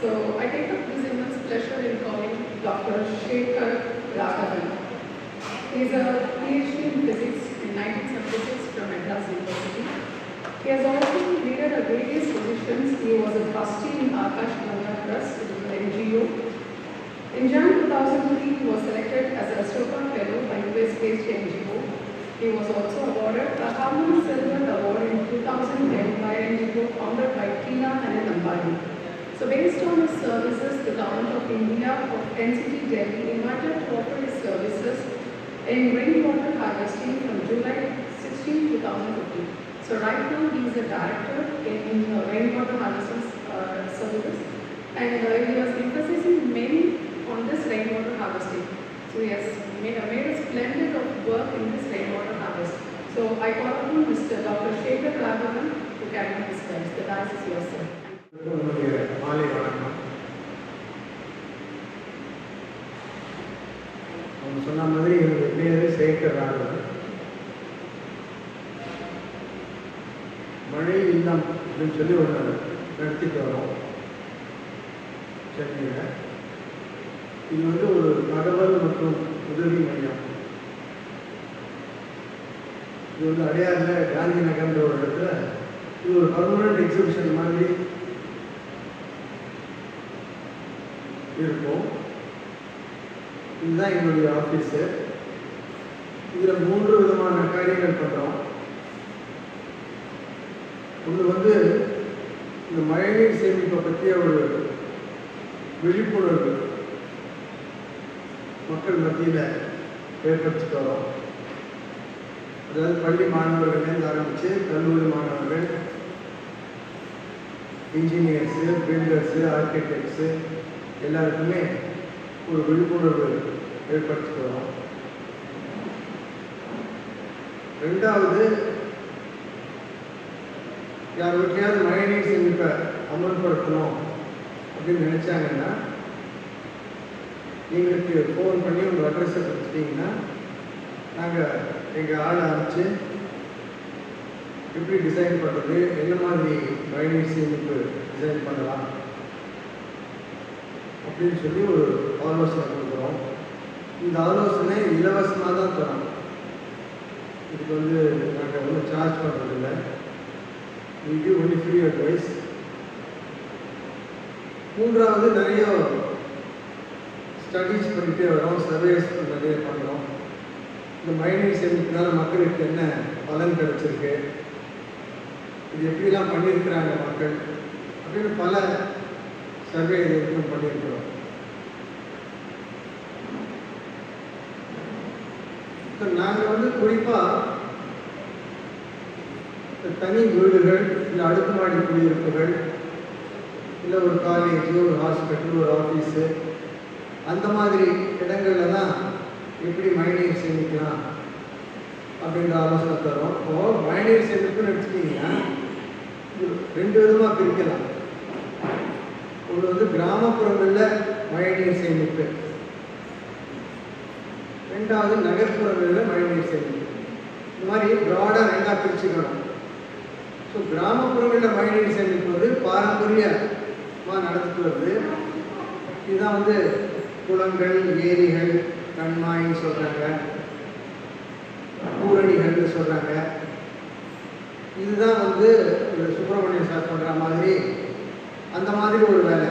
So I take this immense pleasure in calling Dr. Shekhar Raghavan. He is a PhD in physics in 1976 from Madras University. He has also leaded a various positions. He was a trustee in Akash Ganga Trust, which is an NGO. In Jan 2003, he was selected as a Ashoka Fellow by US-based NGO. He was also awarded a Harmon Silver Award in 2010 by NGO founded by Tina and Ambani. So based on his services, the Government of India of NCT Delhi invited to offer his services in rainwater harvesting from July 16, 2015. So right now he is a director in uh, rainwater harvesting uh, services and uh, he was emphasizing mainly on this rainwater harvesting. So he has made, made a splendid of work in this rainwater harvest. So I call upon Mr. Dr. Shekhar Raghavan to carry on his. The dance is yours. மாலை வணக்கம். அவங்க சொன்ன மாதிரி என்னுடைய பேர் சேகர் மழை இல்லம் அப்படின்னு சொல்லி ஒன்று நடத்திட்டு வரோம். சென்னையில். இது வந்து ஒரு தகவல் மற்றும் உதவி மையம். இது வந்து அடையாறில் காந்தி நகர்ன்ற ஒரு இடத்துல இது ஒரு பர்மனண்ட் எக்ஸிபிஷன் மாதிரி இருக்கும். இதுதான் என்னுடைய ஆஃபீஸு இதில் மூன்று விதமான காரியங்கள் பண்ணுறோம் ஒன்று வந்து இந்த மழைநீர் சேமிப்பை பற்றிய ஒரு விழிப்புணர்வு மக்கள் மத்தியில் ஏற்படுத்திட்டு வரோம் அதாவது பள்ளி மாணவர்கள்லேருந்து ஆரம்பித்து கல்லூரி மாணவர்கள் இன்ஜினியர்ஸு பில்டர்ஸு ஆர்கிடெக்ட்ஸு எல்லாருக்குமே ஒரு விழிப்புணர்வு ஏற்படுத்திக்கிறோம் ரெண்டாவது யார் வீட்லையாவது மழைநீர் சேமிப்பை அமல்படுத்தணும் அப்படின்னு நினச்சாங்கன்னா எங்களுக்கு ஃபோன் பண்ணி உங்கள் அட்ரஸை கொடுத்துட்டீங்கன்னா நாங்கள் எங்கள் ஆள் அனுப்பிச்சு எப்படி டிசைன் பண்ணுறது என்ன மாதிரி மழைநீர் சேமிப்பு டிசைன் பண்ணலாம் அப்படின்னு சொல்லி ஒரு ஆலோசனை கொடுக்குறோம். இந்த ஆலோசனை இலவசமாக தான் தரோம் இதுக்கு வந்து நாங்கள் ஒன்றும் சார்ஜ் பண்ணுறதில்லை இது ஒன்லி ஃப்ரீ அட்வைஸ் மூன்றாவது நிறைய ஸ்டடீஸ் பண்ணிகிட்டே வரோம் சர்வேஸ் நிறைய பண்ணுறோம் இந்த மைனிங் சேமிப்பினால மக்களுக்கு என்ன பலன் கிடைச்சிருக்கு? இது எப்படிலாம் பண்ணியிருக்கிறாங்க மக்கள்? அப்படின்னு பல சர்வே இதுக்கும் பண்ணியிருக்கிறோம். இப்போ நாங்கள் வந்து குறிப்பாக தனி வீடுகள் இல்லை அடுக்குமாடி குடியிருப்புகள் இல்லை ஒரு காலேஜ் ஒரு ஹாஸ்பிட்டல் ஒரு ஆஃபீஸு அந்த மாதிரி இடங்கள்ல தான் எப்படி மழைநீர் சேமிக்கலாம் அப்படின்ற ஆலோசனை தரோம் இப்போது மழைநீர் சேமிப்புன்னு எடுத்துக்கிட்டிங்கன்னா ரெண்டு விதமாக பிரிக்கலாம். ஒன்று வந்து கிராமப்புறங்களில் மழைநீர் சேமிப்பு. ரெண்டாவது நகர்ப்புறங்களில் மழைநீர் சேமிப்பு. இந்த மாதிரி ப்ராடாக ரெண்டாக பிரிச்சுக்கணும். ஸோ கிராமப்புறங்களில் மழைநீர் சேமிப்பு வந்து பாரம்பரியமாக நடந்துட்டு வருது. இதுதான் வந்து குளங்கள் ஏரிகள் கண்மாயின்னு சொல்கிறாங்க ஊரணிகள்னு சொல்கிறாங்க இதுதான் வந்து இந்த சுப்பிரமணிய சார் சொல்கிற மாதிரி அந்த மாதிரி ஒரு வேலை.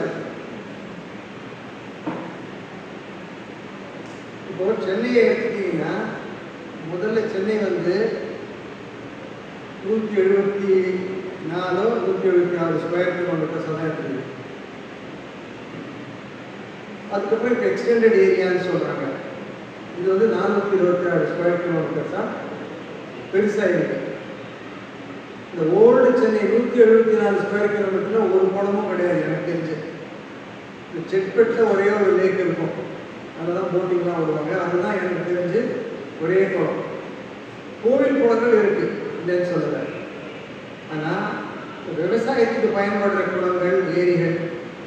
இப்போ சென்னையை எடுத்துக்கிட்டீங்கன்னா முதல்ல சென்னை வந்து நூற்றி எழுபத்தி நாலோ நூற்றி எழுபத்தி ஆறு ஸ்கொயர் கிலோமீட்டர் சதவீதம் அதுக்கப்புறம் இப்போ எக்ஸ்டெண்டட் ஏரியான்னு சொல்கிறாங்க இது வந்து நானூற்றி இருபத்தி ஆறு ஸ்கொயர் கிலோமீட்டர்ஸ் தான் பெருசாக இருக்கு. இந்த ஓல்டு சென்னை நூற்றி எழுபத்தி நாலு ஸ்கொயர் கிலோமீட்டரில் ஒரு குளமும் கிடையாது எனக்கு தெரிஞ்சு. இந்த செட்பெட்டில் ஒரே ஒரு லேக் இருக்கும். அதில் தான் போட்டிங்லாம் வருவாங்க. அதுதான் எனக்கு தெரிஞ்சு ஒரே குளம் கோவில் குளங்கள் இருக்குது இல்லைன்னு சொல்லலை. ஆனால் விவசாயத்துக்கு பயன்படுற குளங்கள் ஏரிகள்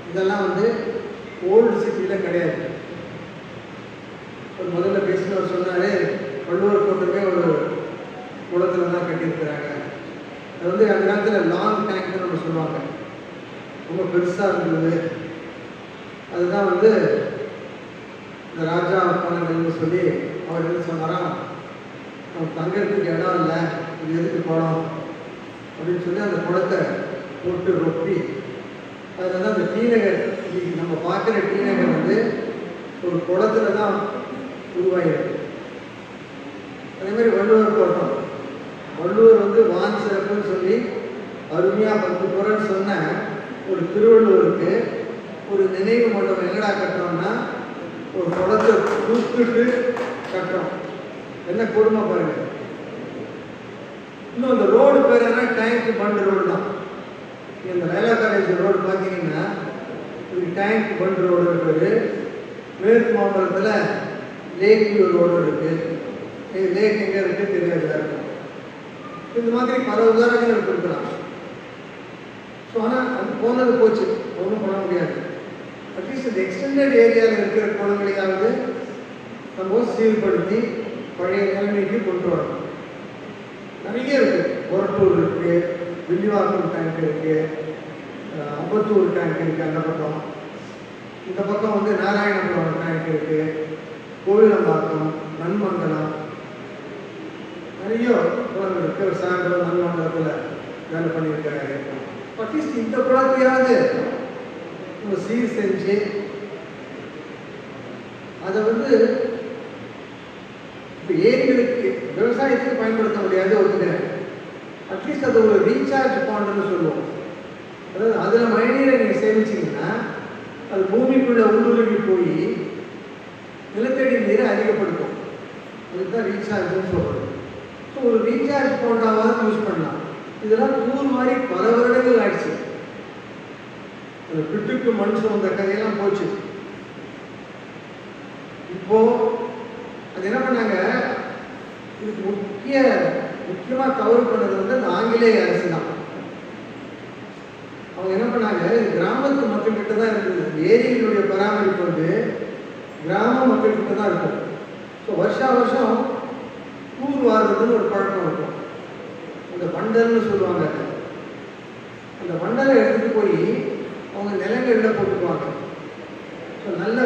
இதெல்லாம் வந்து ஓல்டு சிட்டியில் கிடையாது. ஒரு முதல்ல பேசினவர் சொன்னார் வள்ளுவர் கோட்டமே ஒரு குளத்தில் தான் கட்டியிருக்கிறாங்க. அது வந்து அந்த காலத்தில் லாங் டேங்க்னு ஒன்று சொல்லுவாங்க. ரொம்ப பெருசாக இருந்தது. அதுதான் வந்து இந்த ராஜா பணங்கள்னு சொல்லி அவர் என்ன சொன்னாராம் நம்ம தங்கிறதுக்கு இடம் இல்லை. இது எதுக்கு குளம் அப்படின்னு சொல்லி அந்த குளத்தை போட்டு ரொப்பி அதில் வந்து அந்த டீநகர் நம்ம பார்க்குற டீநகர் வந்து ஒரு குளத்துல தான் உருவாகிருக்கு அதே மாதிரி வள்ளுவர் தோட்டம் வள்ளுவர் வந்து வான் சிறப்புன்னு சொல்லி அருமையாக பத்து குரல் சொன்ன ஒரு திருவள்ளுவருக்கு ஒரு நினைவு மண்டபம் எங்கடா கட்டுறோம்னா ஒரு குளத்தை தூக்கிட்டு கட்டுறோம். என்ன கொடுமை பாருங்க. இன்னும் அந்த ரோடு பேர் என்ன? டேங்க் பண்ட் ரோடு தான். இந்த ரயில்வே காலேஜ் ரோடு பார்த்தீங்கன்னா இது டேங்க் பண்ட் ரோடு இருக்குது மேற்கு மாவட்டத்தில் லேக் வியூ ரோடு இருக்குது லேக் எங்கே இருக்குது தெரியாது இந்த மாதிரி பல உதாரணங்கள் கொடுக்கலாம். ஸோ ஆனால் அது போனது போச்சு. ஒன்றும் பண்ண முடியாது. அட்லீஸ்ட் இந்த எக்ஸ்டெண்டட் ஏரியாவில் இருக்கிற குளங்களையாவது நம்ம சீர்படுத்தி பழைய நிலைமைக்கு கொண்டு வரணும். நிறைய இருக்குது ஒரட்டூர் இருக்குது வில்லிவாக்கம் டேங்க் இருக்குது அம்பத்தூர் டேங்க் இருக்குது அந்த பக்கம். இந்த பக்கம் வந்து நாராயணபுரம் டேங்க் இருக்குது கோவிலம்பாக்கம் நன்மங்கலம் நிறைய இருக்கிற இருக்கு சாயந்தரம் நன்மங்கலத்தில் வேலை பண்ணியிருக்காங்க அட்லீஸ்ட் இந்த குழந்தையாவது நம்ம சீர் செஞ்சு அதை வந்து இப்போ ஏரிகளுக்கு விவசாயத்துக்கு பயன்படுத்த முடியாது ஒத்துக்கிறேன் அட்லீஸ்ட் அது ஒரு ரீசார்ஜ் பாண்டுன்னு சொல்லுவோம். அதாவது அதில் மழைநீரை நீங்கள் சேமிச்சிங்கன்னா அது பூமிக்குள்ள ஊடுருவி போய் நிலத்தடி நீரை அதிகப்படுத்தும். அதுக்கு தான் ரீசார்ஜ்னு சொல்கிறது ஒரு ரீசார்ஜ் போட்டாவது யூஸ் பண்ணலாம். இதெல்லாம் தூர் மாதிரி பல வருடங்கள் ஆயிடுச்சு. அந்த பிட்டுக்கு மண் சுமந்த கதையெல்லாம் போச்சு. இப்போ அது என்ன பண்ணாங்க? இதுக்கு முக்கிய முக்கியமா தவறு பண்ணது வந்து அந்த ஆங்கிலேய அரசு தான். அவங்க என்ன பண்ணாங்க? இது கிராமத்து மக்கள் கிட்ட தான் இருந்தது. இந்த ஏரிகளுடைய பராமரிப்பு வந்து கிராம மக்கள் கிட்ட தான் இருக்கும். ஸோ வருஷா வருஷம் டூர் வாடுறதுன்னு ஒரு பழக்கம் இருக்கும். அந்த வண்டல்னு சொல்லுவாங்க அந்த வண்டலை எடுத்துகிட்டு போய் அவங்க நிலங்களில் போட்டுக்குவாங்க. ஸோ நல்ல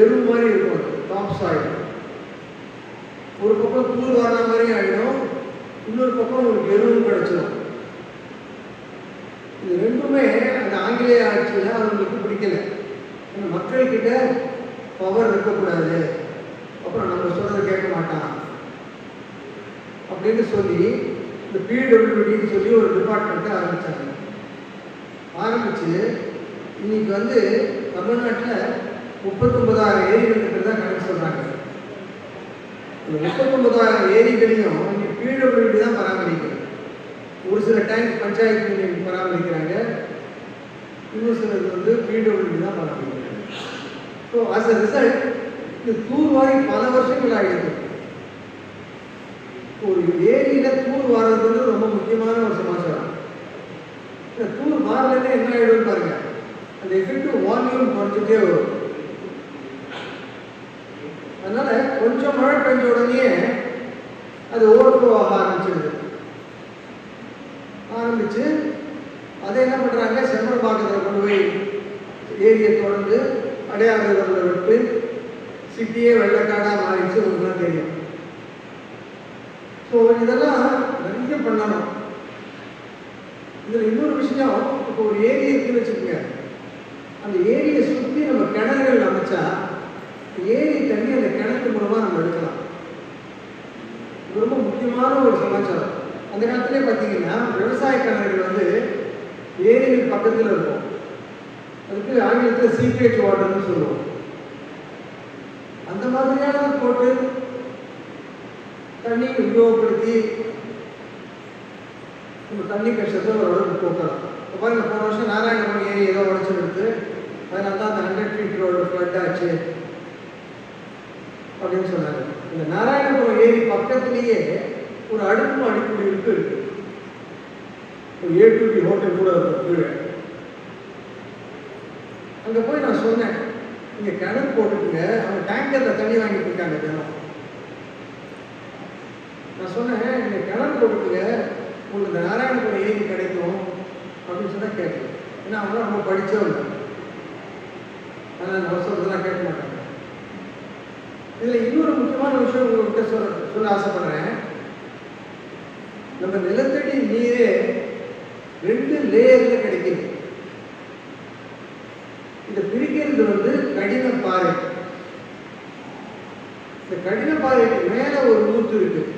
எரு மாதிரி இருக்கும் அது டாப் சாயில் ஒரு பக்கம் தூர் வாரின மாதிரி ஆகிடும் இன்னொரு பக்கம் உங்களுக்கு எருவும் கிடச்சிடும் இது ரெண்டுமே அந்த ஆங்கிலேய ஆட்சியில் அவங்களுக்கு பிடிக்கல. ஏன்னா மக்கள்கிட்ட பவர் இருக்கக்கூடாது. அப்புறம் நம்ம சொல்கிறத கேட்க மாட்டான். அப்படின்னு சொல்லி இந்த பிடபிள்யூடின்னு சொல்லி ஒரு டிபார்ட்மெண்ட்டை ஆரம்பித்தாங்க ஆரம்பித்து இன்னைக்கு வந்து தமிழ்நாட்டில் முப்பத்தொன்பதாயிரம் ஏரிகள் இருக்கிறதா கணக்கு சொல்கிறாங்க இந்த முப்பத்தொன்பதாயிரம் ஏரிகளையும் இங்கே பிடபிள்யூடி தான் பராமரிக்கிறது. ஒரு சில டேங்க் பஞ்சாயத்து பராமரிக்கிறாங்க. இன்னும் சிலது வந்து பிடபிள்யூடி தான் பராமரிக்கிறாங்க. ஸோ அஸ் அ ரிசல்ட் இது தூர்வாரி பல வருஷங்கள் ஆகிடுது ஒரு ஏரியில தூர் வாரதுன்றது ரொம்ப முக்கியமான ஒரு சமாச்சாரம். இந்த தூர் மாறலன்னா என்ன ஆயிடும் பாருங்க. அந்த எஃபெக்டிவ் வால்யூம் குறைஞ்சிட்டே வரும். அதனால கொஞ்சம் மழை பெஞ்ச உடனே அது ஓவர்ஃப்ளோ ஆக ஆரம்பிச்சிடுது ஆரம்பிச்சு அதை என்ன பண்றாங்க? செம்மரபாக்கத்தில் கொண்டு போய் ஏரியை தொடர்ந்து அடையாளத்தில் விட்டு சிட்டியே வெள்ளக்காடாக மாறிடுச்சு உங்களுக்கு தெரியும். ஸோ இதெல்லாம் நிறைய பண்ணணும் இதில் இன்னொரு விஷயம் இப்போ ஒரு ஏரி இருக்குன்னு வச்சுக்கோங்க. அந்த ஏரியை சுற்றி நம்ம கிணறுகள் அமைச்சா ஏரி தண்ணி அந்த கிணத்து மூலமாக நம்ம எடுக்கலாம். இது ரொம்ப முக்கியமான ஒரு சமாச்சாரம். அந்த காலத்திலே பார்த்தீங்கன்னா விவசாய கிணறுகள் வந்து ஏரிகள் பக்கத்தில் இருக்கும். அதுக்கு ஆங்கிலத்தில் சீக்ரெட் வாட்டர்னு சொல்லுவோம் அந்த மாதிரியான போட்டு தண்ணி உபயோகப்படுத்தி நம்ம தண்ணி கஷ்டத்தை ஓரளவுக்கு போக்கலாம். இப்போ பாருங்க போன வருஷம் நாராயணபுரம் ஏரி ஏதோ உடச்சி எடுத்து அதனால தான் அந்த ஹண்ட்ரட் ஃபீட் ரோடு ஃப்ளட் ஆச்சு அப்படின்னு சொன்னாங்க. இந்த நாராயணபுரம் ஏரி பக்கத்துலேயே ஒரு அடுப்பு அடிப்படை இருக்கு. ஒரு ஏ டு பி ஹோட்டல் கூட இருக்கும் கீழே அங்கே போய் நான் சொன்னேன் இங்கே கிணறு போட்டுக்குங்க. அவங்க டேங்கரில் தண்ணி வாங்கிட்டு இருக்காங்க தினம் நான் சொன்னேன் இந்த கிணறு கொடுக்குங்க உங்களுக்கு இந்த நாராயணபுரம் ஏரி கிடைக்கும். அப்படின்னு சொன்னால் கேட்டேன் ஏன்னா அவங்க ரொம்ப படித்தவங்க அதனால் நம்ம சொல்றதெல்லாம் கேட்க மாட்டாங்க. இதில் இன்னொரு முக்கியமான விஷயம் உங்கள்கிட்ட சொல்ல சொல்ல ஆசைப்படுறேன். நம்ம நிலத்தடி நீரே ரெண்டு லேயரில் கிடைக்குது. இதை பிரிக்கிறது வந்து கடின பாறை. இந்த கடின பாறைக்கு மேலே ஒரு மூத்து இருக்குது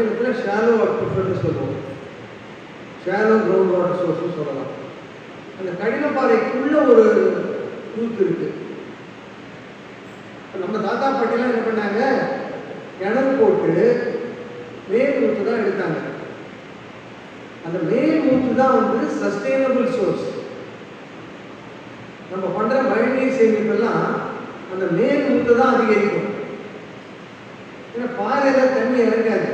ஆங்கிலத்தில் ஷாலோ அக்விஃபர்னு சொல்லுவோம். ஷாலோ கிரவுண்ட் வாட்டர் சோர்ஸ்னு சொல்லலாம். அந்த கடினப்பாறைக்குள்ள ஒரு ஊத்து இருக்கு. நம்ம தாத்தா பாட்டிலாம் என்ன பண்ணாங்க? கிணறு போட்டு மேல் ஊற்று தான் எடுத்தாங்க. அந்த மேல் ஊற்று தான் வந்து சஸ்டைனபிள் சோர்ஸ் நம்ம பண்ற மழைநீர் சேமிப்பெல்லாம் அந்த மேல் ஊற்று தான் அதிகரிக்கும். ஏன்னா பாறையில் தண்ணி இறங்காது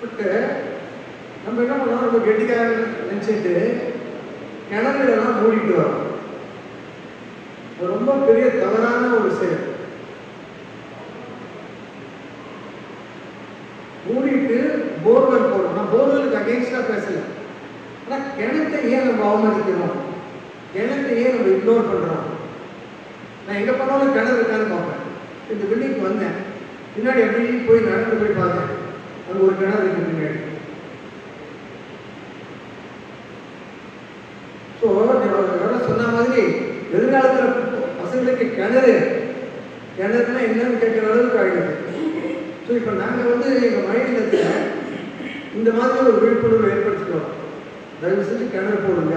பட் நம்ம என்ன நினச்சிட்டு கிணறுலாம் மூடிட்டு வரோம். ரொம்ப பெரிய தவறான ஒரு செயல். மூடிட்டு போர்வெல் போடுறோம். நான் போர்வெலுக்கு அகேன்ஸ்டாக பேசல. ஆனால் கிணத்தை ஏன் நம்ம அவமதிக்கிறோம்? கிணத்தை ஏன் நம்ம இக்னோர் பண்ணுறோம் நான் எங்கே போனாலும் கிணறு இருக்கான்னு பார்ப்பேன். இந்த பில்டிங்க்கு வந்தேன். பின்னாடி எப்படி போய் நடந்து போய் பார்த்தேன். அங்கே ஒரு கிணறு இருக்கு பின்னாடி ஸோ எவ்வளோ சொன்ன மாதிரி எதிர்காலத்தில் பசங்களுக்கு கிணறு. கிணறுனா என்னன்னு கேட்குற அளவுக்கு ஆகிடுது ஸோ இப்போ நாங்கள் வந்து எங்கள் மழைநிலத்தில் இந்த மாதிரி ஒரு விழிப்புணர்வு ஏற்படுத்திக்கிறோம். தயவு செஞ்சு கிணறு போடுங்க.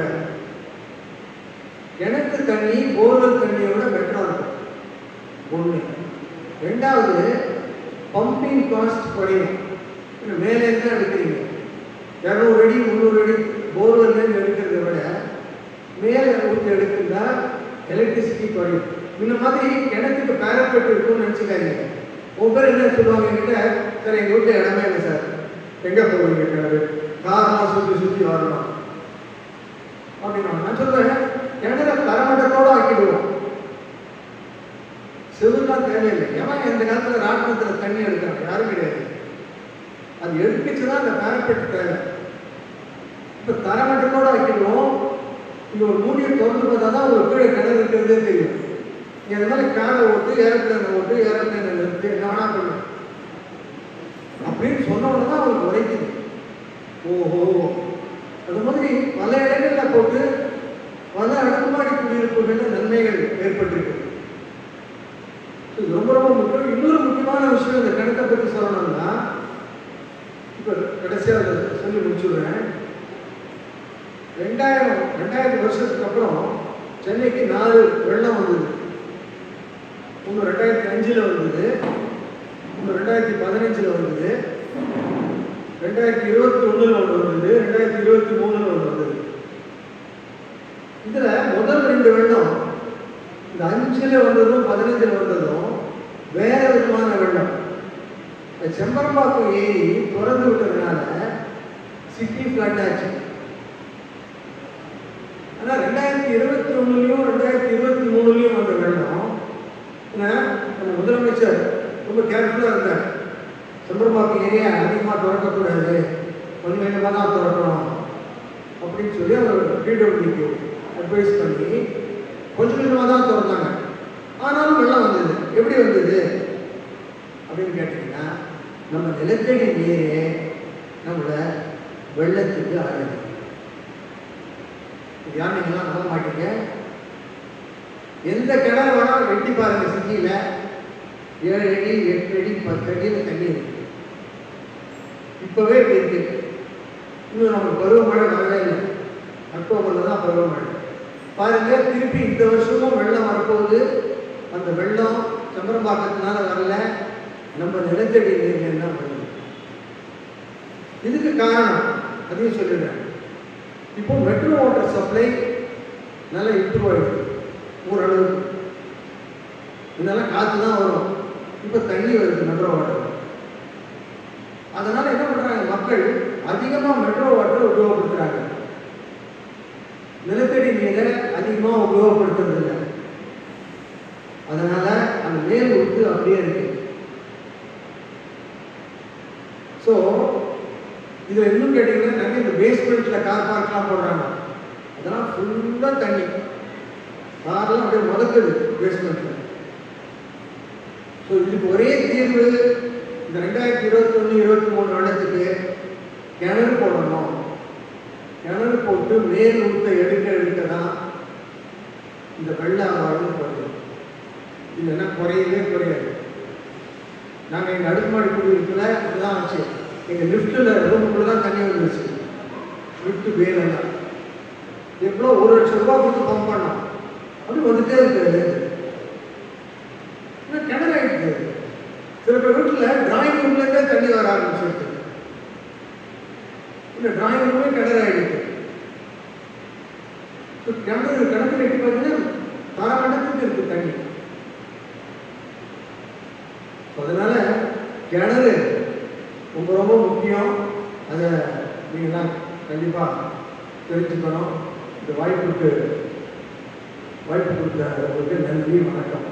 கிணத்து தண்ணி போர்வெல் தண்ணியோட பெட்டராக இருக்கும். ஒன்று ரெண்டாவது பம்பிங் காஸ்ட் குறையும். மேலே இருந்து எடுக்கிறீங்க? இரநூறு அடி முந்நூறு அடி போர்வெல்லேருந்து எடுக்கிறத விட மேலே ஊற்றி எடுக்கிறதா எலக்ட்ரிசிட்டி குறையும் இந்த மாதிரி கிணத்துக்கு பேரப்பட்டு இருக்கும்னு நினச்சிக்காதீங்க. ஒவ்வொரு என்ன சொல்லுவாங்க என்கிட்ட சார் எங்கள் வீட்டில் இடமே இல்லை சார். எங்கே போவீங்க கிணறு? காரணம் சுற்றி சுற்றி வரணும். அப்படின்னா நான் சொல்றேன் கிணறு தரமட்டத்தோடு ஆக்கிடுவோம். செவுலாம் தேவையில்லை. ஏன் இந்த காலத்தில் ராட்டினத்தில் தண்ணி எடுக்கிறாங்க. யாரும் கிடையாது. அது எடுத்துச்சு தான் அந்த பேரப்பட்டு தேவை. இப்போ தரமட்டத்தோடு ஆக்கிடுவோம். இங்க ஒரு மூடியை திறந்து பார்த்தா தான் ஒரு கீழே கிணறு இருக்கிறதே தெரியும். இந்த மாதிரி காரை ஓட்டு ஏரோப்ளேனை ஓட்டு ஏரோப்ளேனை நிறுத்தி என்ன வேணா பண்ணு. அப்படின்னு சொன்ன உடனே தான் அவங்களுக்கு உரைக்குது. ஓஹோ அது மாதிரி பல இடங்கள்ல போட்டு பல அடுக்குமாடி குடியிருப்புகளில் நன்மைகள் ஏற்பட்டிருக்கு இது ரொம்ப ரொம்ப முக்கியம் இன்னொரு முக்கியமான விஷயம் இந்த கணக்கை பற்றி சொல்லணும்னா இப்போ கடைசியாக அதை சொல்லி முடிச்சுடுறேன் ரெண்டாயிரம் ரெண்டாயிரம் வருஷத்துக்கு அப்புறம் சென்னைக்கு நாலு வெள்ளம் வந்தது. ஒன்று ரெண்டாயிரத்தி அஞ்சில் வந்தது. ஒன்று ரெண்டாயிரத்தி பதினஞ்சில் வந்தது. ரெண்டாயிரத்தி இருபத்தி ஒன்றில் ஒன்று வந்தது. ரெண்டாயிரத்தி இருபத்தி மூணுல ஒன்று வந்தது. இதுல முதல் ரெண்டு வெள்ளம் இந்த அஞ்சில் வந்ததும் பதினஞ்சில் வந்ததும் வேற விதமான வெள்ளம். இந்த செம்பரம்பாக்கம் ஏரி திறந்து விட்டதுனால சிட்டி ஃப்ளட் ஆச்சு. ஆனால் ரெண்டாயிரத்தி இருபத்தி ஒன்றுலையும் ரெண்டாயிரத்தி இருபத்தி மூணுலையும் வந்த வெள்ளம் நம்ம முதலமைச்சர் ரொம்ப கேர்ஃபுல்லாக இருந்தார். செம்பரம்பாக்கம் ஏரியா அதிகமாக திறக்கக்கூடாது. கொஞ்சம் கொஞ்சமாக தான் திறக்கணும் அப்படின்னு சொல்லி அவர் பிடபிள்யூக்கு அட்வைஸ் பண்ணி கொஞ்சம் கொஞ்சமாக தான் திறந்தாங்க. ஆனாலும் வெள்ளம் வந்தது. எப்படி வந்தது? அப்படின்னு கேட்டிங்கன்னா நம்ம நிலத்தடி நீரே நம்மளை வெள்ளத்துக்கு ஆகுது இது யார் நீங்களாம் நம்ப மாட்டீங்க? எந்த கிணறு வேணாலும் வெட்டி பாருங்க சிட்டியில். ஏழு அடி எட்டு அடி பத்து அடியில் தண்ணி இருக்கு. இப்போவே இப்படி இருக்கு. இன்னும் நம்ம பருவமழை வரவே இல்லை. அக்டோபரில் தான் பருவமழை. பாருங்க திருப்பி இந்த வருஷமும் வெள்ளம் வரப்போகுது. அந்த வெள்ளம் சம்பரம்பாக்கத்தினால வரல. நம்ம நிலத்தடி நீர் என்ன பண்ணுது? இதுக்கு காரணம் அதையும் சொல்லிடுறேன். இப்போ மெட்ரோ வாட்டர் சப்ளை நல்லா இம்ப்ரூவ் ஆகிடுது ஓரளவுக்கு இதெல்லாம் காற்று தான் வரும். இப்போ தண்ணி வருது மெட்ரோ வாட்டர் அதனால என்ன பண்றாங்க மக்கள்? அதிகமாக மெட்ரோ வாட்டர் உபயோகப்படுத்துறாங்க. நிலத்தடி நீரை அதிகமாக உபயோகப்படுத்துறது இல்லை அதனால அந்த மேல் உத்து அப்படியே இருக்கு. ஸோ இதில் இன்னும் கேட்டீங்கன்னா நிறைய இந்த பேஸ்மெண்ட்டில் கார் பார்க்லாம் போடுறாங்க. அதெல்லாம் ஃபுல்லாக தண்ணி. கார்லாம் அப்படியே முதக்குது பேஸ்மெண்ட்டில் ஸோ இதுக்கு ஒரே தீர்வு இந்த ரெண்டாயிரத்தி இருபத்தொன்று இருபத்தி மூணு வருடத்துக்கு கிணறு போடணும். கிணறு போட்டு மேல் ஊற்ற எடுக்க எடுக்க தான் இந்த வெள்ள ஆவாரம் குறையும் இல்லைன்னா குறையவே குறையாது. நாங்கள் எங்கள் அடுக்குமாடி குடியிருப்பில் இதுதான் ஆச்சு. எங்கள் லிஃப்ட்டில் ரூமுக்குள்ளே தான் தண்ணி வந்துருச்சு லிஃப்ட்டு வேலைலாம் எவ்வளோ? ஒரு லட்சம் ரூபாய் கொடுத்து பம்ப் பண்ணோம். அப்படி வந்துட்டே இருக்குது இன்னும் கிணறு ஆகிடுது சில பேர் வீட்டில் டிராயிங் ரூம்லேருந்தே தண்ணி வர ஆரம்பிச்சிருக்கு இல்லை டிராயிங் ரூமே கிணறு ஆகிடுது ஸோ கிணறு கிணத்துல எட்டி பார்த்தீங்கன்னா தாராளத்துக்கு இருக்குது தண்ணி. அதனால் அதனால கிணறு ரொம்ப ரொம்ப முக்கியம். அதை நீங்களாம் கண்டிப்பாக தெரிஞ்சுக்கணும். இந்த வாய்ப்புக்கு வாய்ப்பு கொடுத்த உங்களுக்கு நன்றி வணக்கம்.